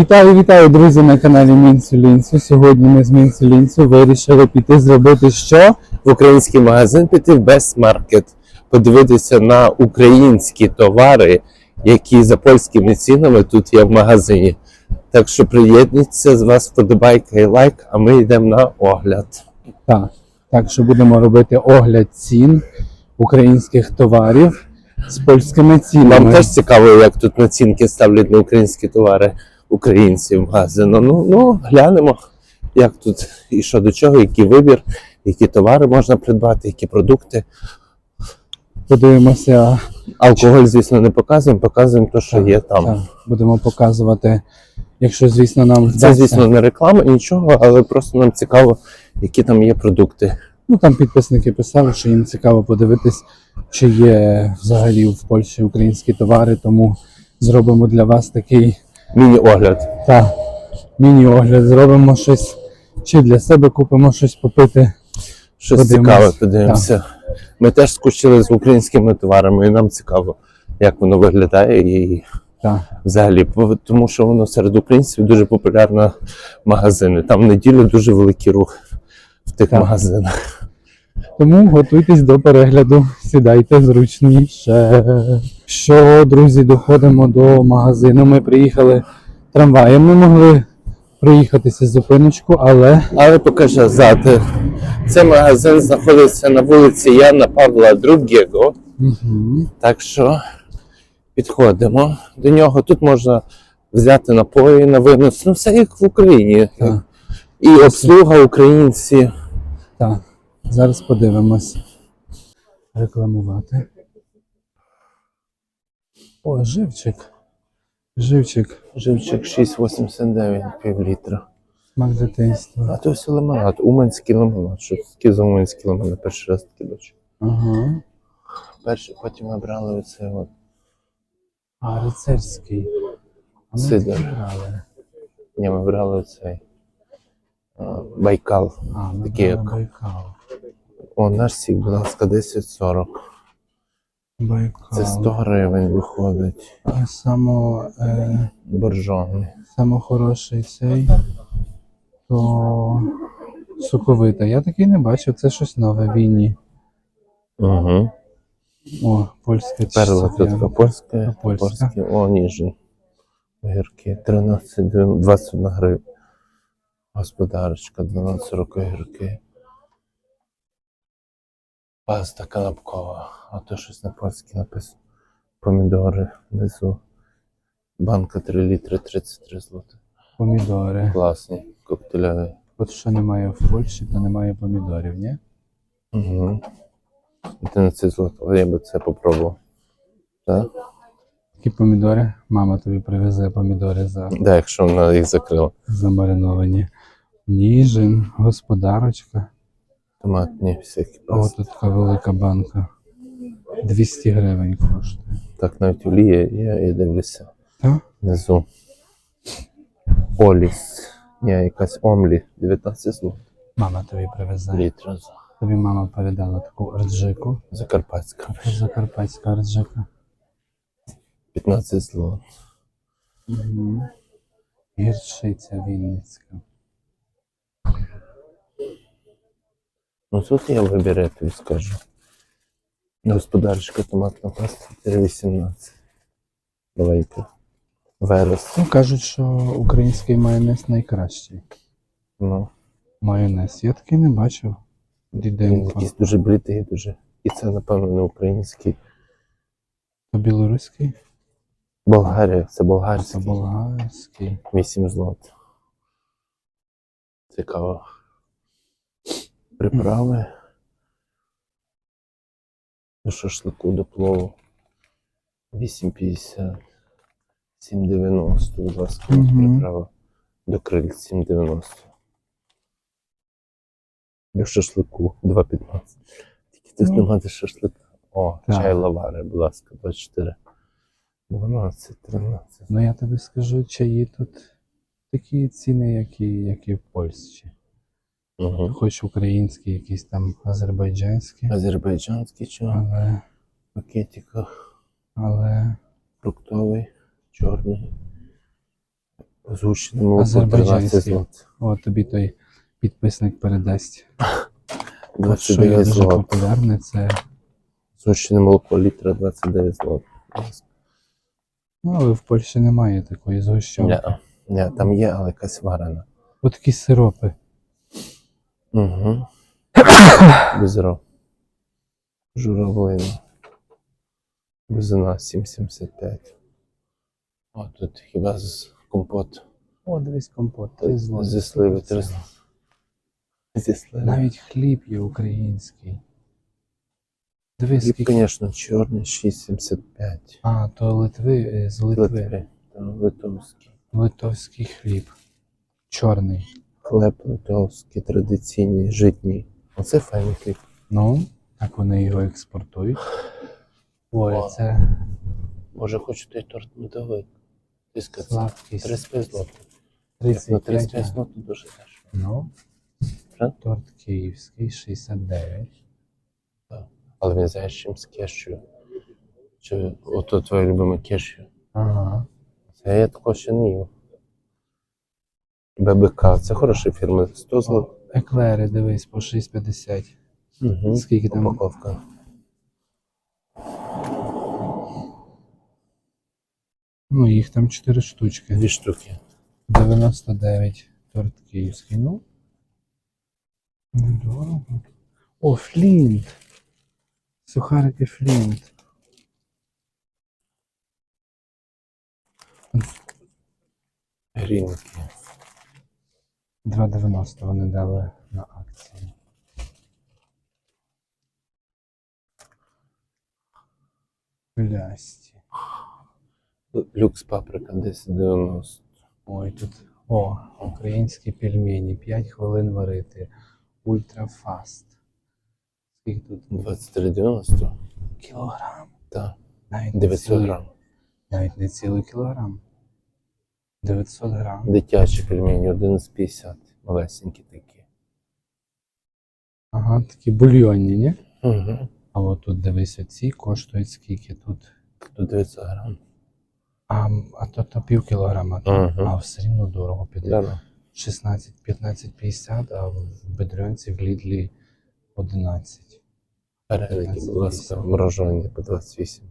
Вітаю, вітаю, друзі, на каналі Мінсулінцю. Сьогодні ми з Мінсулінцю вирішили піти зробити що? в український магазин піти в Best Market, подивитися на українські товари, які за польськими цінами тут є в магазині. Так що приєднуйтеся з вас вподобайка і лайк, а ми йдемо на огляд. Так, так що будемо робити огляд цін українських товарів з польськими цінами. Вам теж цікаво, як тут націнки ставлять на українські товари українців магазину. Ну, ну глянемо, як тут і що до чого, який вибір, які товари можна придбати, які продукти. Подивимося, Алкоголь, звісно, не показуємо, показуємо те, що Так, є там. так, будемо показувати, якщо, звісно, нам Це, звісно, не реклама, нічого, але просто нам цікаво, які там є продукти. Ну там підписники писали, що їм цікаво подивитись, чи є взагалі в Польщі українські товари, тому зробимо для вас такий Міні-огляд. та міні-огляд. Зробимо щось, чи для себе купимо щось попити. Щось Подивимось. цікаве, подивимося. Ми теж скучили з українськими товарами, і нам цікаво, як воно виглядає і Та. взагалі, тому що воно серед українців дуже популярно магазини. Там в неділю дуже великий рух в тих Так. магазинах. Тому готуйтесь до перегляду, сідайте зручніше. Що, друзі, доходимо до магазину. Ми приїхали трамваєм, ми могли проїхатися зупиночку, але Але покажи ззади. Цей магазин знаходиться на вулиці Яна Павла II. угу. Так що підходимо до нього. Тут можна взяти напої на винос. Ну, все як в Україні. Так. І обслуга українці. Так, зараз подивимось. Рекламувати. О, живчик. Живчик. Живчик 6,89 пів літра. Смак дитинства. А то все лимонад. Уманський лимонад. Що таке за уманський лимонад? Перший раз таки бачу. Ага. Перший, потім ми брали оцей от. А, рицарський. А ми Сидор. брали. Ні, ми брали оцей. Байкал. А, ми Такий як. Байкал. О, наш сік, будь ласка, 10,40. Байкал. Це 100 гривень виходить. А само, е, Боржони. само хороший цей, то соковита. Я такий не бачив, це щось нове Вінні. Угу. О, польська чи Перла польська, Польська. польська. О, ніжин. Огірки 13, 21 гривень. Господарочка 12 огірки. Паста канапкова. А то щось на польській написано. Помідори внизу. Банка 3 літри 33 злоти. Помідори. Класні, коктейльові. От що немає в Польщі, то немає помідорів, ні? Угу. 11 злотих. Я би це попробував. Так? Такі помідори. Мама тобі привезе помідори за Да, якщо вона їх закрила. замариновані. Ніжин, господарочка. Томатні всякі О, пасти. тут така велика банка. 200 гривень коштує. Так, навіть олія є, я дивлюся. Так? Внизу. Оліс. Ні, якась омлі. 19 злот. Мама тобі привезе. Літра. Тобі мама передала таку рджику. Закарпатська. Закарпатська рджика. 15 злот. Угу. Гірчиця Вінницька. Ну тут я тобі скажу. Господарська томатна паста 3,18. Маленька. Верес. Ну, кажуть, що український майонез найкращий. Ну, Майонез. Я такий не бачив. він Діденко. якийсь дуже бритий, дуже. І це, напевно, не український. То білоруський? Болгарія, це Це болгарський. болгарський. 8 злот. Цікаво. Приправи. До шашлику, до плову. 8,50. 7,90. Будь ласка, Мгм. приправа. До криль 7,90. До шашлику 2,15. Тільки тут Ну. немає шашлика. О, Так. чай лавари, будь ласка, 24. 12, 13. Ну я тобі скажу, чаї тут такі ціни, як і, як і в Польщі. Угу. Хоч українські, якісь там азербайджанські, Азербайджанський чай, але, в пакетиках, але фруктовий, чорний. Молоко 13 О, тобі той підписник передасть. От що є дуже популярне, це. Згущене молоко літра 29 злот. Ну, але в Польщі немає такої згущенки. Ні, ні, там є, але якась варена. От такі сиропи. Угу. Безро. Журавлина. Бузина 7,75. О, тут хіба з компот. О, дивись компот. Три. Зі сливи Зі сливи. Навіть хліб є український. Дивись, Хліб, скільки. звісно, чорний 6,75. А, то Литви, е, з Литви. Литви. Та, Литовський. Литовський хліб. Чорний. Хлеб литовський, традиційний, житній. Оце файний хліб. Ну, так вони його експортують. Ой, О. це Може, хочу той торт медовик. Тиска це сладкість. 35 злотих. На 35. 35 злотих дуже дешево. Ну, Що? торт київський 69. Але він знає, з чим з кешю. Чи ото твоє любиме кешю. Ага. Це я такого ще не їв. ББК, це хороша фірма. 100 злотих. Еклери, дивись, по 6,50. Угу. Скільки там? Упаковка. Ну, їх там 4 штучки. Дві штуки. 99 торт київський. Ну. Недорого. О, флінт. Сухарики флінт. Грінки. 2,90 вони дали на акції. Плясті. Люкс паприка 1090. Ой, тут. О, українські пельмені. 5 хвилин варити. Ультрафаст. Скільки тут? 2390. Кілограм. Так. Навіть 900 цілий- грам. Навіть не цілий кілограм. 900 грам. Дитячі пельмені 1150. Малесенькі такі. Ага, такі бульйонні, ні? Угу. А от тут дивись, оці коштують скільки тут. Тут 900 грам. А, а то, то пів кілограма. Мгм. А все рівно дорого піде. Да. 16, 15, 50, а в Бедрянці в Лідлі 11. Переліки, будь ласка, морожені по 28.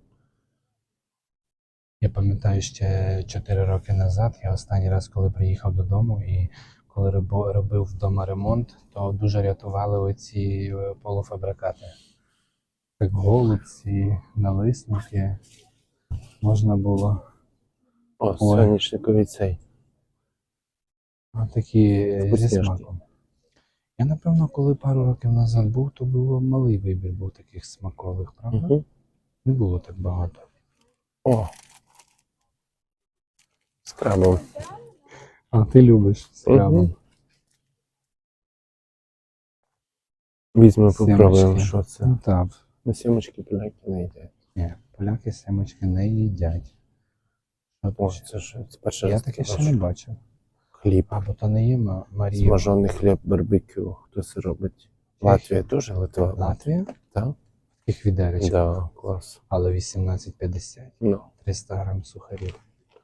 Я пам'ятаю ще 4 роки назад, я останній раз, коли приїхав додому і коли робив вдома ремонт, то дуже рятували оці е, полуфабрикати. Так голубці, налисники. Можна було О, соняшниковий цей. такі е, зі смаком. Я, напевно, коли пару років назад був, то було малий вибір був таких смакових, правда? Угу. Не було так багато. О. З крабом. А ти любиш з крабом. Візьмемо, попробуємо, що це. Ну так. На сімочки поляки не їдять. Ні, поляки семечки не їдять. О, це що? Це перший Я таке ще не бачив. Хліб. А, бо то не є Марія. Смажений хліб барбекю. Хто це робить? Латвія теж Литва? Латвія? Так? Таких відеречок. Да, клас. Але 18,50. Ну, 300 грам сухарів.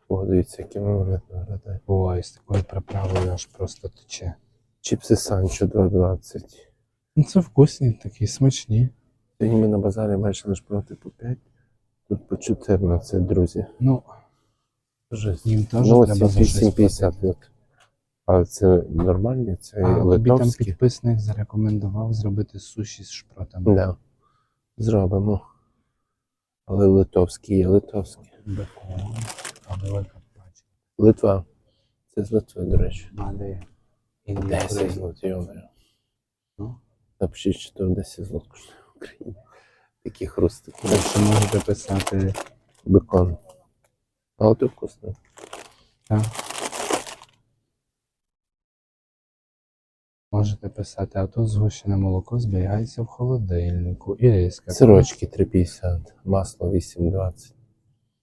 о, дивіться, якими вони виглядають. Ой, з такою приправою аж просто тече. Чіпси Санчо 2,20. Ну це вкусні, такі смачні. Сьогодні ми на базарі майже лише проти по 5. Тут по 14, друзі. Ну, Жесть. їм теж Ну, треба за щось 8,50. платити. Але це нормальні, це А тобі там підписник зарекомендував зробити суші з шпротами. Да. Зробимо. Але литовські є литовські. Бекон. А велика пачка. Литва. Це з Литви, до речі. Малі. 10 злотих, йомаю. Ну. Напишіть, що то 10 злот коштує. Такі хрусти. Так що можете писати. Бекон. Але то вкусно. Так. Можете писати, а тут згущене молоко зберігається в холодильнику. І риска. Сирочки 3,50, масло 8,20.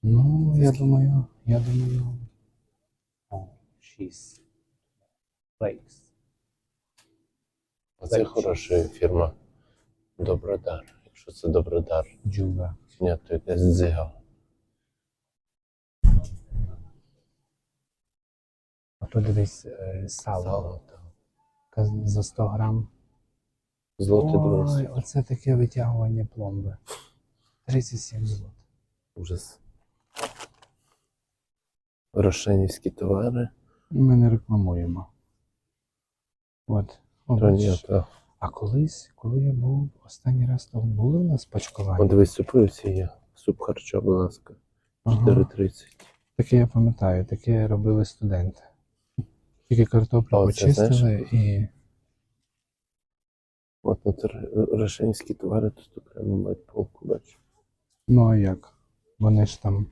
Ну, я думаю, я думаю. О, 6. Флейкс. Оце хороша фірма. Добродар. Якщо це Добродар, Джуга. ні, то якась дзига. подивись, е, сало. Сало, так. За 100 грам. Злоти Ой, оце таке витягування пломби. 37 злот. Ужас. Рошенівські товари. Ми не рекламуємо. От. О, То ні, то. А колись, коли я був останній раз, то були у нас О, пачкування. дивись, супи є. Суп харчо, будь ласка. Ага. 4,30. Таке я пам'ятаю, таке робили студенти. Тільки картоплю це знаєш? почистили і. От от р- рошенівські товари тут окремо мають полку, бачу. Ну а як? Вони ж там.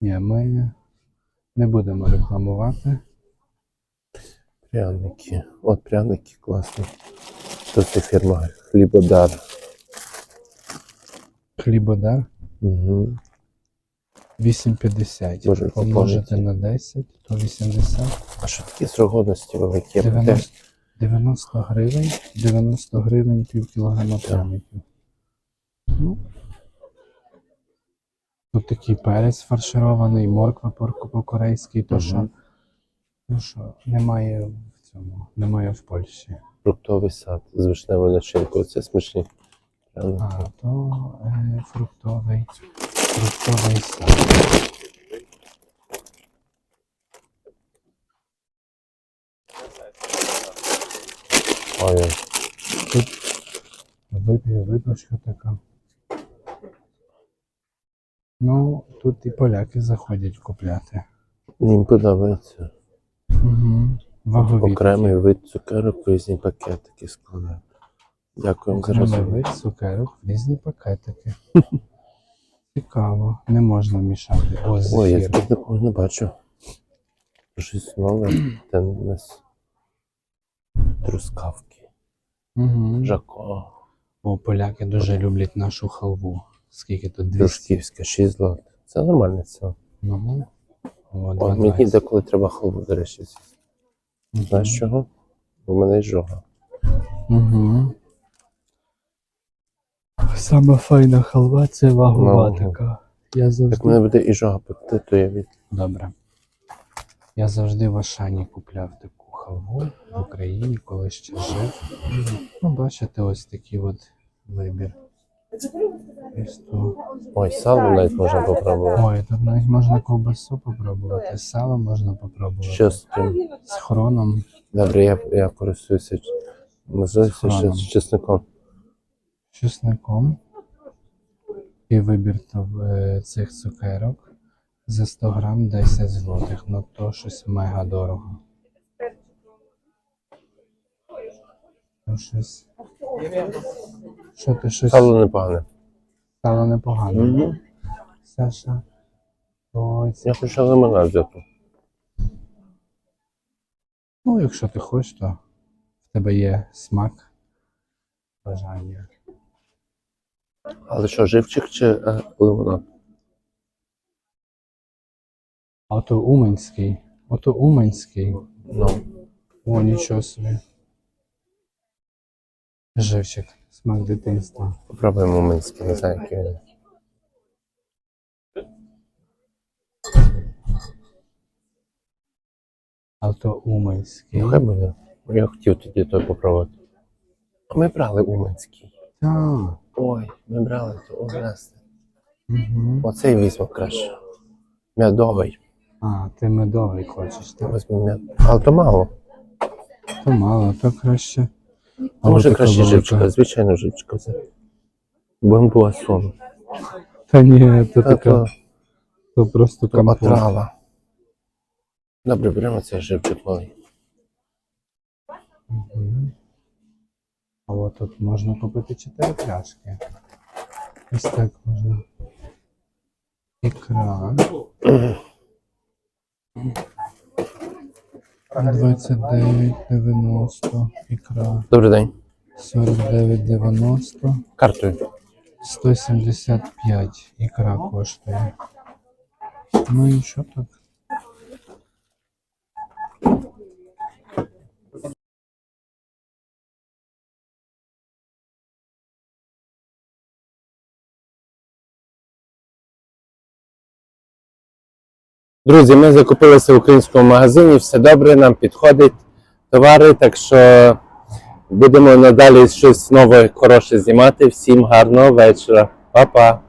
Ні, ми не будемо рекламувати. Пряники. От пряники класні. Тут є фірма Хлібодар. Хлібодар Угу. 8,50. Може, Помножити на 10, то 80. А що такі срок годності великі? 90, 90 гривень, 90 гривень пів кілограма пряників. Ну, тут такий перець фарширований, морква по- по-корейськи, то Мгм. що, ну, що немає в цьому, немає в Польщі. Фруктовий сад з вишневою начинкою. Це смачні. А, то е, фруктовий. Ой, Тут вип'є випічка така. Ну, тут і поляки заходять купляти. їм подобається. Угу. Вагові. Окремий вид цукерок в різні пакетики складати. Дякую за Окремий вид цукерок в різні пакетики. Цікаво, не можна мішати. О, Ой, я зефір. тут такого не бачу. Щось нове. Це у нас трускавки. Угу. Жако. О, поляки дуже люблять нашу халву. Скільки тут 200? Дружківська, 6 злот. Це нормальне це. Ну, о, О, мені деколи треба халву, до речі. Знаєш чого? У мене є жога. Угу. Саме файна халва це вагова Ну. така. Я Як завжди... мене буде і жога пекти, то я від. Добре. Я завжди в Ашані купляв таку халву в Україні, коли ще жив. Ну, бачите, ось такий от вибір. Ось тут. Ой, сало навіть можна попробувати. Ой, тут навіть можна ковбасу попробувати, сало можна попробувати. Що з тим? З хроном. Добре, я, я користуюся можливістю ще з чесником. Чесником. І вибір е, цих цукерок за 100 грам 10 злотих. Ну то щось мега дорого. То щось. Що ти щось Сало непогане. стало непогано. Мгм. Саша. Ой, це... Я хочу лимонад взяти. Ну, якщо ти хочеш, то в тебе є смак, бажання. Але що, живчик чи е, лимонад? А ото Уманський. Ото Уманський. Ну, О, нічого собі. Живчик, смак дитинства. попробуємо минський, не знаю, який він. А то Уманський. Ну, хай буде. Я хотів тоді той попробувати. А ми брали Уманський. Так. Ой, ми брали то Орест. Угу. Оцей візьмемо краще. М'ядовий. А, ти медовий хочеш, так? Візьмемо м'яд. Але то мало. То мало, то краще. А може така краще велика. живчика, звичайно живчика взяти. Бонбуасон. Та ні, то А така, то, то просто то компот. отрава. Добре, беремо цей живчик малий. Мгм. А от тут можна купити 4 пляшки. Ось так можна. Ікра. 29,90. Ікра. Добрий день. 49,90. Картою. 175 ікра коштує. Ну і що так? Друзі, ми закупилися в українському магазині, все добре, нам підходить товари, так що будемо надалі щось нове, хороше знімати. Всім гарного вечора. Па-па!